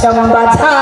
chambata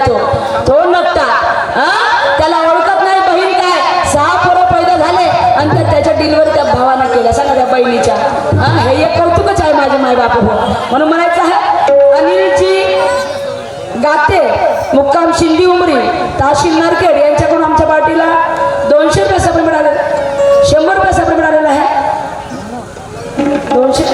आहे तो नकता त्याला ओळखत नाही बहीण काय? सहा पोरं पैदा झाले आणि त्या त्याच्या डिलिव्हरी त्या भावानं केल्या सांग त्या बहिणीच्या. हे? एक कौतुकच आहे माझे मायबाप म्हणून म्हणायचं आहे अनिलची गाते मुक्काम शिंदी उमरी ताशी नारखेड यांच्याकडून आमच्या पार्टीला दोनशे रुपये सफर मिळाले. शंभर रुपये सफर मिळालेला आहे. दोनशे